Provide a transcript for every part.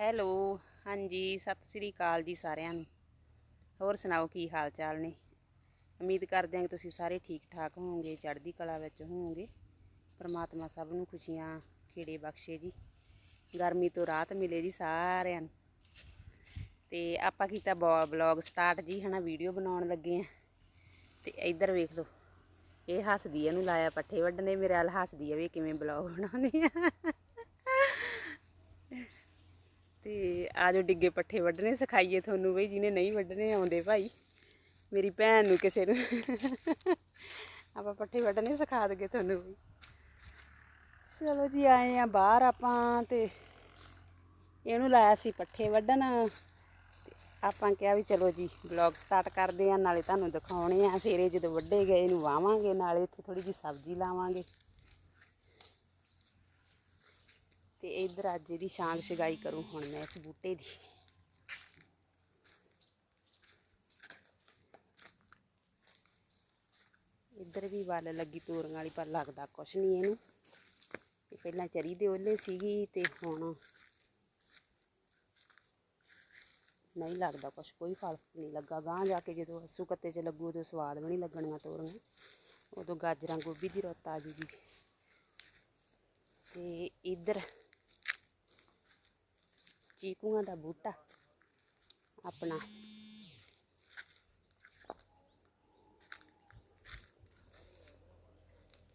Hello ਹਾਂਜੀ ਸਤਿ ਸ੍ਰੀ ਅਕਾਲ ਜੀ ਸਾਰਿਆਂ ਨੂੰ। ਹੋਰ ਸੁਣਾਓ ਕੀ ਹਾਲ ਚਾਲ ਨੇ? ਉਮੀਦ ਕਰਦੇ ਹਾਂ ਕਿ ਤੁਸੀਂ ਸਾਰੇ ਠੀਕ ਠਾਕ ਹੋਵੋਗੇ ਚੜ੍ਹਦੀ ਕਲਾ ਵਿੱਚ ਹੋਵੋਗੇ। ਪਰਮਾਤਮਾ ਸਭ ਨੂੰ ਖੁਸ਼ੀਆਂ ਖੇੜੇ ਬਖਸ਼ੇ ਜੀ। ਗਰਮੀ ਤੋਂ ਰਾਹਤ ਮਿਲੇ ਜੀ ਸਾਰਿਆਂ ਨੂੰ। ਤੇ ਆਪਾਂ ਕੀਤਾ ਬਲੌਗ ਸਟਾਰਟ ਜੀ ਹਨਾ ਵੀਡੀਓ ਬਣਾਉਣ ਲੱਗੇ ਆ ਤੇ ਇੱਧਰ ਵੇਖ ਲਓ ਇਹ ਹੱਸਦੀ ਆ, ਇਹਨੂੰ ਲਾਇਆ ਪੱਠੇ ਵੱਢਣੇ ਮੇਰੇ ਵੱਲ ਹੱਸਦੀ ਆ ਵੀ ਕਿਵੇਂ ਬਲੌਗ ਬਣਾਉਂਦੇ ਆ। ਤੇ ਆਜੋ ਡਿੱਗੇ ਪੱਠੇ ਵੱਢਣੇ, ਸਿਖਾਈਏ ਤੁਹਾਨੂੰ ਬਈ ਜਿਹਨੇ ਨਹੀਂ ਵੱਢਣੇ ਆਉਂਦੇ ਭਾਈ। ਮੇਰੀ ਭੈਣ ਨੂੰ ਕਿਸੇ ਨੂੰ ਆਪਾਂ ਪੱਠੇ ਵੱਢਣੇ ਸਿਖਾ ਦਗੇ ਤੁਹਾਨੂੰ ਵੀ ਚਲੋ ਜੀ, ਆਏ ਆ ਬਾਹਰ ਆਪਾਂ ਤੇ ਇਹਨੂੰ ਲਾਇਆ ਸੀ ਪੱਠੇ ਵੱਢਣ। ਆਪਾਂ ਕਿਹਾ ਵੀ ਚਲੋ ਜੀ ਬਲੌਗ ਸਟਾਰਟ ਕਰਦੇ ਆ, ਨਾਲੇ ਤੁਹਾਨੂੰ ਦਿਖਾਉਣੇ ਆ। ਫਿਰ ਇਹ ਜਦੋਂ ਵੱਡੇ ਗਏ, ਇਹਨੂੰ ਵਾਵਾਂਗੇ, ਨਾਲੇ ਇੱਥੇ ਥੋੜੀ ਜੀ ਸਬਜ਼ੀ ਲਾਵਾਂਗੇ। ਤੇ ਇਧਰ ਅੱਜ ਇਹਦੀ ਸ਼ਾਂਗ ਸ਼ਗਾਈ ਕਰੂੰ ਹੁਣ ਮੈਂ ਇਸ ਬੂਟੇ ਦੀ। ਇੱਧਰ ਵੀ ਵੱਲ ਲੱਗੀ ਤੋਰੀਆਂ ਵਾਲੀ, ਪਰ ਲੱਗਦਾ ਕੁਛ ਨਹੀਂ ਇਹਨੂੰ। ਤੇ ਪਹਿਲਾਂ ਚਰੀ ਦੇ ਓਲੇ ਸੀਗੀ ਤੇ ਹੁਣ ਨਹੀਂ ਲੱਗਦਾ ਕੁਛ, ਕੋਈ ਫਲ ਨਹੀਂ ਲੱਗਾ। ਗਾਂ ਜਾ ਕੇ ਜਦੋਂ ਅਸੂ ਕੱਤੇ 'ਚ ਲੱਗੂ, ਉਦੋਂ ਸਵਾਦ ਵੀ ਨਹੀਂ ਲੱਗਣੀਆਂ ਤੋਰੀਆਂ। ਉਦੋਂ ਗਾਜਰਾਂ ਗੋਭੀ ਦੀ ਰੁੱਤ ਆ ਜੂਗੀ। ਤੇ ਇੱਧਰ ਚੀਕੂਆਂ ਦਾ ਬੂਟਾ ਆਪਣਾ।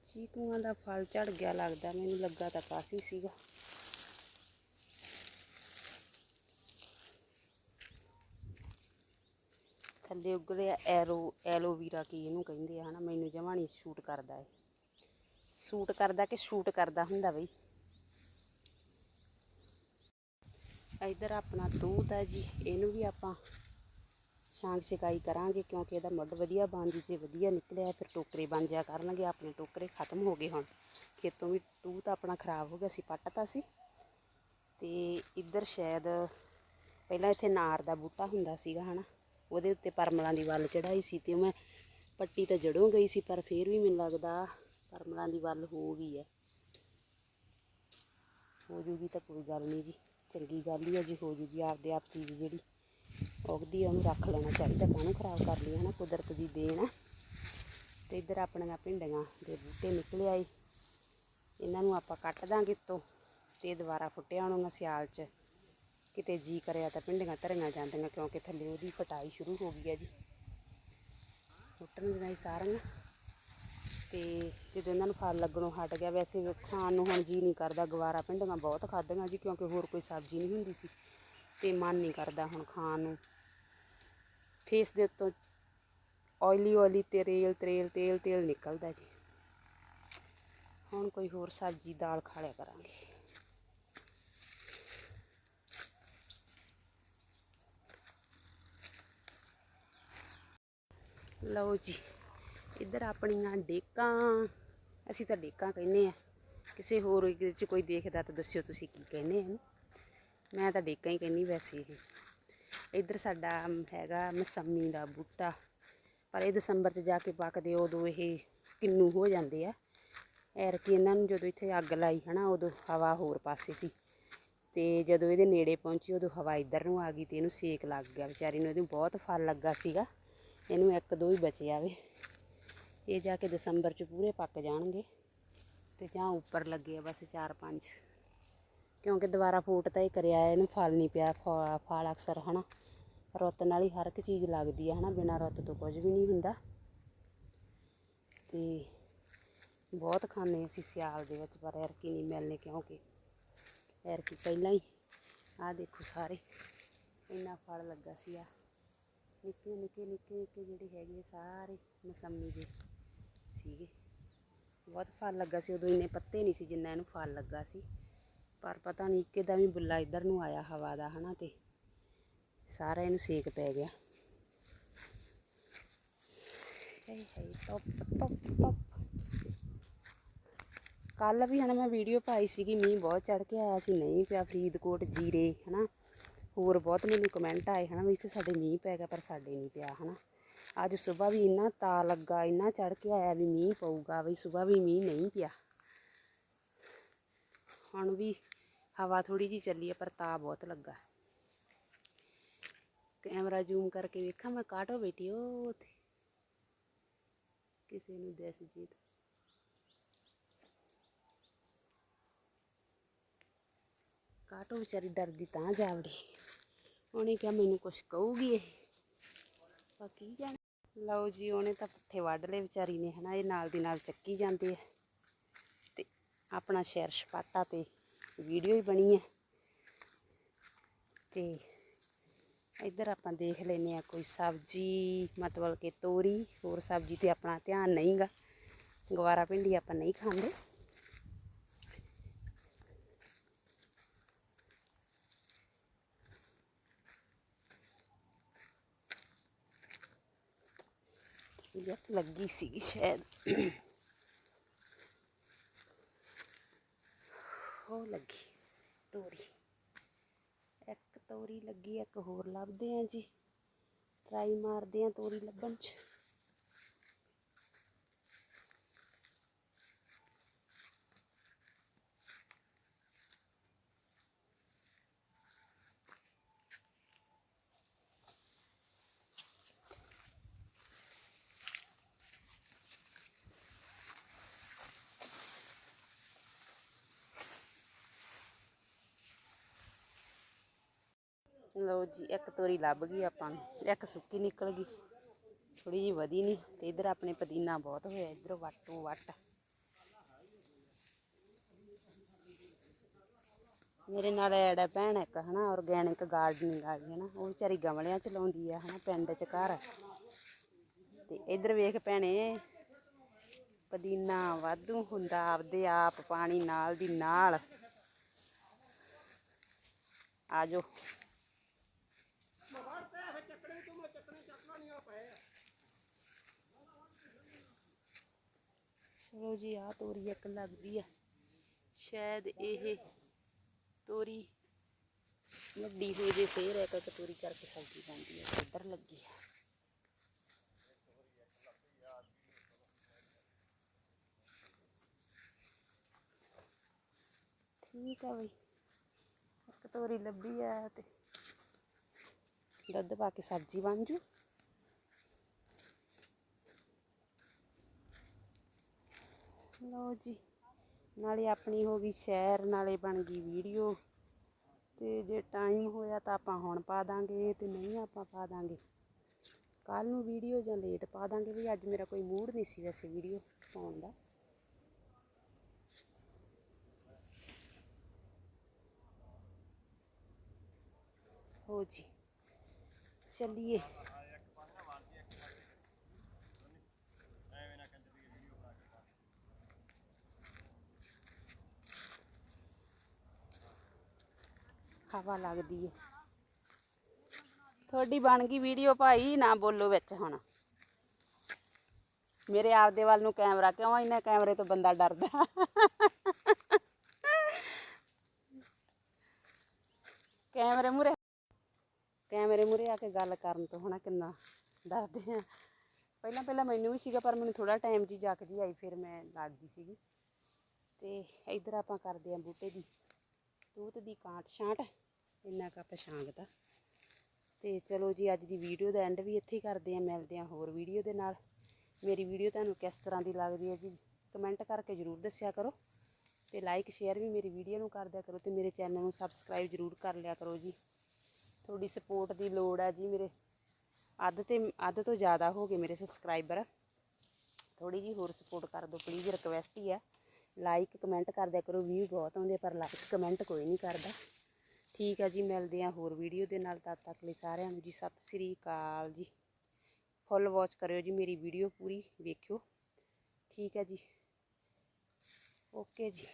ਚੀਕੂਆਂ ਦਾ ਫਲ ਝੜ ਗਿਆ ਲੱਗਦਾ, ਮੈਨੂੰ ਲੱਗਾ ਤਾਂ ਕਾਫੀ ਸੀਗਾ। ਥੱਲੇ ਉਗੜਿਆ ਐਰੋ, ਐਲੋਵੀਰਾ ਕੀ ਇਹਨੂੰ ਕਹਿੰਦੇ ਆ, ਹਨਾ? ਮੈਨੂੰ ਜਮਾਂ ਨਹੀਂ ਸ਼ੂਟ ਕਰਦਾ ਏ ਸੂਟ ਕਰਦਾ ਕਿ ਸ਼ੂਟ ਕਰਦਾ ਹੁੰਦਾ ਬਈ? ਇਧਰ ਆਪਣਾ ਤੂਤ ਹੈ ਜੀ, ਇਹਨੂੰ ਵੀ ਆਪਾਂ ਸ਼ਾਂਗ ਛਕਾਈ ਕਰਾਂਗੇ ਕਿਉਂਕਿ ਇਹਦਾ ਮੁੱਢ ਵਧੀਆ ਬਣ ਜੀ, ਜੇ ਵਧੀਆ ਨਿਕਲਿਆ ਫਿਰ ਟੋਕਰੇ ਬਣ ਜਾ ਕਰਨਗੇ, ਆਪਣੇ ਟੋਕਰੇ ਖਤਮ ਹੋ ਗਏ ਹੁਣ। ਖੇਤੋਂ ਵੀ ਤੂਤ ਆਪਣਾ ਖਰਾਬ ਹੋ ਗਿਆ ਸੀ, ਪੱਟਤਾ ਸੀ। ਤੇ ਇੱਧਰ ਸ਼ਾਇਦ ਪਹਿਲਾਂ ਇੱਥੇ ਨਾਰ ਦਾ ਬੂਟਾ ਹੁੰਦਾ ਸੀਗਾ, ਹਨਾ? ਉਹਦੇ ਉੱਤੇ ਪਰਮਲਾਂ ਦੀ ਵੱਲ ਚੜਾਈ ਸੀ ਤੇ ਮੈਂ ਪੱਟੀ ਤਾਂ ਜੜੋਂ ਗਈ ਸੀ, ਪਰ ਫਿਰ ਵੀ ਮੈਨੂੰ ਲੱਗਦਾ ਪਰਮਲਾਂ ਦੀ ਵੱਲ ਹੋ ਗਈ ਹੈ। ਹੋ ਜੂਗੀ ਤਾਂ ਕੋਈ ਗੱਲ ਨਹੀਂ ਜੀ। ਚੰਗੀ ਗੱਲ ਹੀ ਹੈ ਜੀ, ਹੋ ਜੂਗੀ ਆਪਦੇ ਆਪ ਚੀਜ਼ ਜਿਹੜੀ। ਉਗਦੀ ਆ, ਉਹਨੂੰ ਰੱਖ ਲੈਣਾ ਚਾਹੀਦਾ, ਕਾਹਨੂੰ ਖਰਾਬ ਕਰ ਲਈ, ਹਨਾ, ਕੁਦਰਤ ਦੀ ਦੇਣ ਆ। ਤੇ ਇੱਧਰ ਆਪਣੀਆਂ ਭਿੰਡੀਆਂ ਦੇ ਬੂਟੇ ਨਿਕਲੇ ਆਏ। ਇਹਨਾਂ ਨੂੰ ਆਪਾਂ ਕੱਟ ਦਾਂਗੇ ਤੋਂ ਤੇ ਦੁਬਾਰਾ ਫੁੱਟਿਆ ਹੋਣਗਾ ਸਿਆਲ 'ਚ। ਕਿਤੇ ਜੀ ਕਰਿਆ ਤਾਂ ਭਿੰਡੀਆਂ ਧਰੀਆਂ ਜਾਂਦੀਆਂ, ਕਿਉਂਕਿ ਥੱਲੇ ਉਹਦੀ ਕਟਾਈ ਸ਼ੁਰੂ ਹੋ ਗਈ ਹੈ ਜੀ। ਫੁੱਟਣ ਦੀਆਂ ਸਾਰੀਆਂ। ਤੇ ਜਦੋਂ ਇਹਨਾਂ ਨੂੰ ਫਲ ਲੱਗਣੋਂ ਹਟ ਗਿਆ, ਵੈਸੇ ਖਾਣ ਨੂੰ ਹੁਣ ਜੀ ਨਹੀਂ ਕਰਦਾ, ਗਵਾਰਾ ਭਿੰਡੀਆਂ ਬਹੁਤ ਖਾਧੀਆਂ ਜੀ, ਕਿਉਂਕਿ ਹੋਰ ਕੋਈ ਸਬਜ਼ੀ ਨਹੀਂ ਹੁੰਦੀ ਸੀ ਤੇ ਮਨ ਨਹੀਂ ਕਰਦਾ ਹੁਣ ਖਾਣ ਨੂੰ। ਫੇਸ ਦੇ ਉੱਤੋਂ ਆਇਲੀ ਆਇਲੀ ਤੇਲ ਤੇਲ ਤੇਲ ਤੇਲ ਨਿਕਲਦਾ ਜੀ। ਹੁਣ ਕੋਈ ਹੋਰ ਸਬਜ਼ੀ, ਦਾਲ ਖਾ ਲਿਆ ਕਰਾਂਗੇ। ਲਓ ਜੀ। ਇੱਧਰ ਆਪਣੀਆਂ ਡੇਕਾਂ? ਅਸੀਂ ਤਾਂ ਡੇਕਾਂ ਕਹਿੰਦੇ ਆ। ਕਿਸੇ ਹੋਰ ਚ ਕੋਈ ਦੇਖਦਾ ਤਾਂ ਦੱਸਿਓ ਤੁਸੀਂ ਕੀ ਕਹਿੰਦੇ ਆ ਮੈਂ ਤਾਂ ਡੇਕਾਂ ਹੀ ਕਹਿੰਦੀ ਵੈਸੇ ਇਹ। ਇੱਧਰ ਸਾਡਾ ਹੈਗਾ ਮਸੰਮੀ ਦਾ ਬੂਟਾ। ਪਰ ਇਹ ਦਸੰਬਰ 'ਚ ਜਾ ਕੇ ਪੱਕਦੇ ਉਦੋਂ ਇਹ ਕਿੰਨੂ ਹੋ ਜਾਂਦੇ ਆ। ਐਰ ਕਿ ਇਹਨਾਂ ਨੂੰ ਜਦੋਂ ਇੱਥੇ ਅੱਗ ਲਾਈ ਹਨਾ, ਉਦੋਂ ਹਵਾ ਹੋਰ ਪਾਸੇ ਸੀ। ਤੇ ਜਦੋਂ ਇਹਦੇ ਨੇੜੇ ਪਹੁੰਚੀ, ਉਦੋਂ ਹਵਾ ਇੱਧਰ ਨੂੰ ਆ ਗਈ ਤੇ ਇਹਨੂੰ ਸੇਕ ਲੱਗ ਗਿਆ। ਵਿਚਾਰੀ ਨੂੰ ਇਹਨੂੰ ਬਹੁਤ ਫਲ ਲੱਗਾ ਸੀਗਾ। ਇਹਨੂੰ ਇੱਕ ਦੋ ਹੀ ਬਚਿਆ ਵੇ। ਇਹ ਜਾ ਕੇ ਦਸੰਬਰ 'ਚ ਪੂਰੇ ਪੱਕ ਜਾਣਗੇ ਤੇ ਜਾਂ ਉੱਪਰ ਲੱਗੇ ਆ ਬਸ 4-5 ਕਿਉਂਕਿ ਦੁਬਾਰਾ ਫੂਟ ਤਾਂ ਇਹ ਕਰਿਆ ਇਹਨੂੰ ਫਲ ਨਹੀਂ ਪਿਆ ਫਲ ਅਕਸਰ ਹਨਾ, ਰੁੱਤ ਨਾਲ ਹੀ ਹਰ ਇੱਕ ਚੀਜ਼ ਲੱਗਦੀ ਆ ਹਨਾ, ਬਿਨਾਂ ਰੁੱਤ ਤੋਂ ਕੁਝ ਵੀ ਨਹੀਂ ਹੁੰਦਾ। ਤੇ ਬਹੁਤ ਖਾਂਦੇ ਅਸੀਂ ਸਿਆਲ ਦੇ ਵਿੱਚ, ਪਰ ਐਰਕੀ ਨਹੀਂ ਮਿਲਨੇ ਕਿਉਂਕਿ ਐਰਕੀ ਪਹਿਲਾਂ ਹੀ, ਆਹ ਦੇਖੋ ਸਾਰੇ, ਇੰਨਾ ਫਲ ਲੱਗਾ ਸੀ ਆ। ਨਿੱਕੇ ਨਿੱਕੇ ਨਿੱਕੇ ਨਿੱਕੇ ਜਿਹੜੇ ਹੈਗੇ ਸਾਰੇ ਮਸੰਮੀ ਦੇ। ਸੀਗੇ। ਬਹੁਤ ਫਲ ਲੱਗਾ ਸੀ, ਉਦੋਂ ਇੰਨੇ ਪੱਤੇ ਨਹੀਂ ਸੀ ਜਿੰਨਾ ਇਹਨੂੰ ਫਲ ਲੱਗਾ ਸੀ। ਪਰ ਪਤਾ ਨਹੀਂ ਕਿਦਾਂ ਵੀ ਬੁੱਲਾ ਇੱਧਰ ਨੂੰ ਆਇਆ ਹਵਾ ਦਾ, ਹਨਾ ਤੇ ਸਾਰਾ ਇਹਨੂੰ ਸੇਕ ਪੈ ਗਿਆ। ਹੇ ਹੇ ਟੋਪ ਟੋਪ ਟੋਪ ਕੱਲ ਵੀ ਹਨਾ ਮੈਂ ਵੀਡੀਓ ਪਾਈ ਸੀਗੀ, ਮੀਂਹ ਬਹੁਤ ਚੜ ਕੇ ਆਇਆ ਸੀ, ਨਹੀਂ ਪਿਆ ਫਰੀਦਕੋਟ ਜੀਰੇ, ਹਨਾ। ਹੋਰ ਬਹੁਤ ਮੈਨੂੰ ਕਮੈਂਟ ਆਏ ਹਨਾ ਵੀ ਇੱਥੇ ਸਾਡੇ ਮੀਂਹ ਪੈ ਗਿਆ, ਪਰ ਸਾਡੇ ਨਹੀਂ ਪਿਆ, ਹਨਾ। ਅੱਜ ਸਵੇਰ ਵੀ ਇੰਨਾ ਤਾ ਲੱਗਾ, ਇੰਨਾ ਚੜ ਕੇ ਆਇਆ ਵੀ ਮੀਂਹ ਪਊਗਾ ਵੀ ਸਵੇਰ ਵੀ ਮੀਂਹ ਨਹੀਂ ਪਿਆ। ਹੁਣ ਵੀ ਹਵਾ ਥੋੜੀ ਜੀ ਚੱਲੀ ਹੈ ਪਰ ਤਾ ਬਹੁਤ ਲੱਗਾ। ਕੈਮਰਾ ਜ਼ੂਮ ਕਰਕੇ ਵੇਖਾਂ ਮੈਂ ਕਾਟੋ ਬੈਠੀ ਉਹ ਉੱਥੇ? ਕਿਸੇ ਨੂੰ ਦਿਸ ਜੀ ਤਾਂ। ਕਾਟੋ ਵਿਚਾਰੀ ਡਰਦੀ ਤਾਂ ਜਾਵੜੀ। ਉਹਨੇ ਕਿਹਾ ਮੈਨੂੰ ਕੁਛ ਕਹੂਗੀ ਇਹ। ਬਾਕੀ ਜਾਣ ਲਓ ਜੀ, ਉਹਨੇ ਤਾਂ ਪੱਠੇ ਵੱਢ ਲਏ ਵਿਚਾਰੀ ਨੇ, ਹਨਾ, ਇਹ ਨਾਲ ਦੀ ਨਾਲ ਚੱਕੀ ਜਾਂਦੇ ਆ। ਤੇ ਆਪਣਾ ਸ਼ੇਰ ਸਪਾਟਾ ਤੇ ਵੀਡੀਓ ਹੀ ਬਣੀ ਹੈ ਤੇ ਇੱਧਰ ਆਪਾਂ ਦੇਖ ਲੈਨੇ ਆ, ਕੋਈ ਸਬਜ਼ੀ, ਮਤਲਬ ਕਿ ਤੋਰੀ, ਹੋਰ ਸਬਜ਼ੀ ਤੇ ਆਪਣਾ ਧਿਆਨ ਨਹੀਂਗਾ। ਗਵਾਰਾ ਭਿੰਡੀ ਆਪਾਂ ਨਹੀਂ ਖਾਂਦੇ। ਯਕ ਲੱਗੀ ਸੀ ਸ਼ਾਇਦ। ਹੋ ਲੱਗੀ, ਤੋਰੀ। ਇੱਕ ਤੋਰੀ ਲੱਗੀ, ਇੱਕ ਹੋਰ ਲੱਭਦੇ ਆ ਜੀ। ਟਰਾਈ ਮਾਰਦੇ ਆ ਤੋਰੀ ਲੱਭਣ ਚ। ਲਓ ਜੀ, ਇੱਕ ਤੋਰੀ ਲੱਭ ਗਈ ਆਪਾਂ ਨੂੰ, ਇੱਕ ਸੁੱਕੀ ਨਿਕਲ ਗਈ। ਥੋੜੀ ਜਿਹੀ ਵਧੀ ਨਹੀਂ ਤੇ ਇਧਰ ਆਪਣੇ ਪੁਦੀਨਾ ਬਹੁਤ ਹੋਇਆ, ਇਧਰ ਵੱਟੋ ਵੱਟ। ਮੇਰੇ ਨਾਲ ਐਡ ਭੈਣ ਇੱਕ, ਹਨਾ ਆਰਗੈਨਿਕ ਗਾਰਡਨਿੰਗ ਵਾਲੀ ਹਨਾ। ਉਹ ਵਿਚਾਰੀ ਗਮਲਿਆਂ ਚ ਲਾਉਂਦੀ ਆ, ਹਨਾ, ਪਿੰਡ ਚ ਘਰ। ਤੇ ਇਧਰ ਵੇਖ ਭੈਣੇ, ਪੁਦੀਨਾ ਵਾਧੂ ਹੁੰਦਾ ਆਪਦੇ ਆਪ ਪਾਣੀ ਨਾਲ ਦੀ ਨਾਲ। ਆਜੋ ਚਲੋ ਜੀ ਆ ਤੋਰੀ ਇੱਕ ਲੱਗਦੀ ਆ। ਸ਼ਾਇਦ ਇਹ ਤੋਰੀ ਵੱਡੀ ਹੋ ਜੇ, ਫੇਰ ਇੱਕ ਇੱਕ ਤੋਰੀ ਕਰਕੇ ਸਬਜ਼ੀ ਬਣਦੀ ਹੈ ਇੱਧਰ ਲੱਗੀ ਆ। ਠੀਕ ਆ ਬਈ, ਇੱਕ ਤੋਰੀ ਲੱਭੀ ਆ ਤੇ ਦੁੱਧ ਪਾ ਕੇ ਸਬਜ਼ੀ ਬਣ ਜੂ। ਲਓ ਜੀ, ਨਾਲੇ ਆਪਣੀ ਹੋ ਗਈ ਸ਼ੇਅਰ ਨਾਲੇ ਬਣ ਗਈ ਵੀਡੀਓ। ਤੇ ਜੇ ਟਾਈਮ ਹੋਇਆ ਤਾਂ ਆਪਾਂ ਹੁਣ ਪਾ ਦਾਂਗੇ, ਤੇ ਨਹੀਂ ਆਪਾਂ ਪਾ ਦਾਂਗੇ। ਕੱਲ ਨੂੰ ਵੀਡੀਓ ਜਾਂ ਲੇਟ ਪਾ ਦਾਂਗੇ ਵੀ ਅੱਜ ਮੇਰਾ ਕੋਈ ਮੂਡ ਨਹੀਂ ਸੀ ਵੈਸੇ ਵੀਡੀਓ ਪਾਉਣ ਦਾ। ਹੋ ਜੀ, ਚੱਲੀਏ। ਹਵਾ ਲੱਗਦੀ ਹੈ ਤੁਹਾਡੀ ਬਣ ਗਈ ਵੀਡੀਓ ਭਾਈ, ਨਾ ਬੋਲੋ ਵਿੱਚ ਹੁਣ। ਮੇਰੇ ਆਪਦੇ ਵੱਲ ਨੂੰ ਕੈਮਰਾ ਕਿਉਂ ਇੰਨੇ ਕੈਮਰੇ ਤੋਂ ਬੰਦਾ ਡਰਦਾ। ਕੈਮਰੇ ਮੂਰੇ ਕੈਮਰੇ ਮੂਰੇ ਆ ਕੇ ਗੱਲ ਕਰਨ ਤੋਂ ਹੁਣ ਕਿੰਨਾ ਡਰਦੇ ਆ। ਪਹਿਲਾਂ ਪਹਿਲਾਂ ਮੈਨੂੰ ਵੀ ਸੀਗਾ, ਪਰ ਮੈਨੂੰ ਥੋੜਾ ਟਾਈਮ ਜੀ ਜੱਕ ਜੀ ਆਈ, ਫਿਰ ਮੈਂ ਲੱਗ ਗਈ ਸੀਗੀ। ਤੇ ਇੱਧਰ ਆਪਾਂ ਕਰਦੇ ਆ ਬੂਟੇ ਦੀ, ਤੂਤ ਦੀ ਕਾਂਟ ਛਾਂਟ ਇੰਨਾ ਕੁ ਆਪਾਂ ਛਾਂਗਦਾ ਤੇ ਚਲੋ ਜੀ, ਅੱਜ ਦੀ ਵੀਡੀਓ ਦਾ ਐਂਡ ਵੀ ਇੱਥੇ ਹੀ ਕਰਦੇ ਆ ਮਿਲਦੇ ਆ ਹੋਰ ਵੀਡੀਓ ਦੇ ਨਾਲ। ਮੇਰੀ ਵੀਡੀਓ ਤੁਹਾਨੂੰ ਕਿਸ ਤਰ੍ਹਾਂ ਦੀ ਲੱਗਦੀ ਹੈ ਜੀ ਕਮੈਂਟ ਕਰਕੇ ਜਰੂਰ ਦੱਸਿਆ ਕਰੋ। ਤੇ ਲਾਈਕ ਸ਼ੇਅਰ ਵੀ ਮੇਰੀ ਵੀਡੀਓ ਨੂੰ ਕਰ ਦਿਆ ਕਰੋ ਤੇ ਮੇਰੇ ਚੈਨਲ ਨੂੰ ਸਬਸਕ੍ਰਾਈਬ ਜਰੂਰ ਕਰ ਲਿਆ ਕਰੋ ਜੀ। ਤੁਹਾਡੀ ਸਪੋਰਟ ਦੀ ਲੋੜ ਹੈ ਜੀ ਮੇਰੇ। ਅੱਧ ਤੇ, ਅੱਧ ਤੋਂ ਜ਼ਿਆਦਾ ਹੋ ਗਏ ਮੇਰੇ ਸਬਸਕ੍ਰਾਈਬਰ ਥੋੜੀ ਜੀ ਹੋਰ ਸਪੋਰਟ ਕਰ ਦਿਓ ਪਲੀਜ਼ ਰਿਕਵੈਸਟ ਹੀ ਆ ਲਾਈਕ ਕਮੈਂਟ ਕਰ ਦਿਆ ਕਰੋ ਵੀਊ ਬਹੁਤ ਆਉਂਦੇ ਪਰ ਲਾਈਕ ਕਮੈਂਟ ਕੋਈ ਨਹੀਂ ਕਰਦਾ। ਠੀਕ ਹੈ ਜੀ, ਮਿਲਦੇ ਆ ਹੋਰ ਵੀਡੀਓ ਦੇ ਨਾਲ, ਤਦ ਤੱਕ ਲਈ ਸਾਰਿਆਂ ਨੂੰ ਜੀ, ਸਤਿ ਸ੍ਰੀ ਅਕਾਲ ਜੀ। ਫੁੱਲ ਵਾਚ ਕਰਿਓ ਜੀ ਮੇਰੀ ਵੀਡੀਓ ਪੂਰੀ, ਵੇਖਿਓ। ਠੀਕ ਹੈ ਜੀ। ਓਕੇ ਜੀ।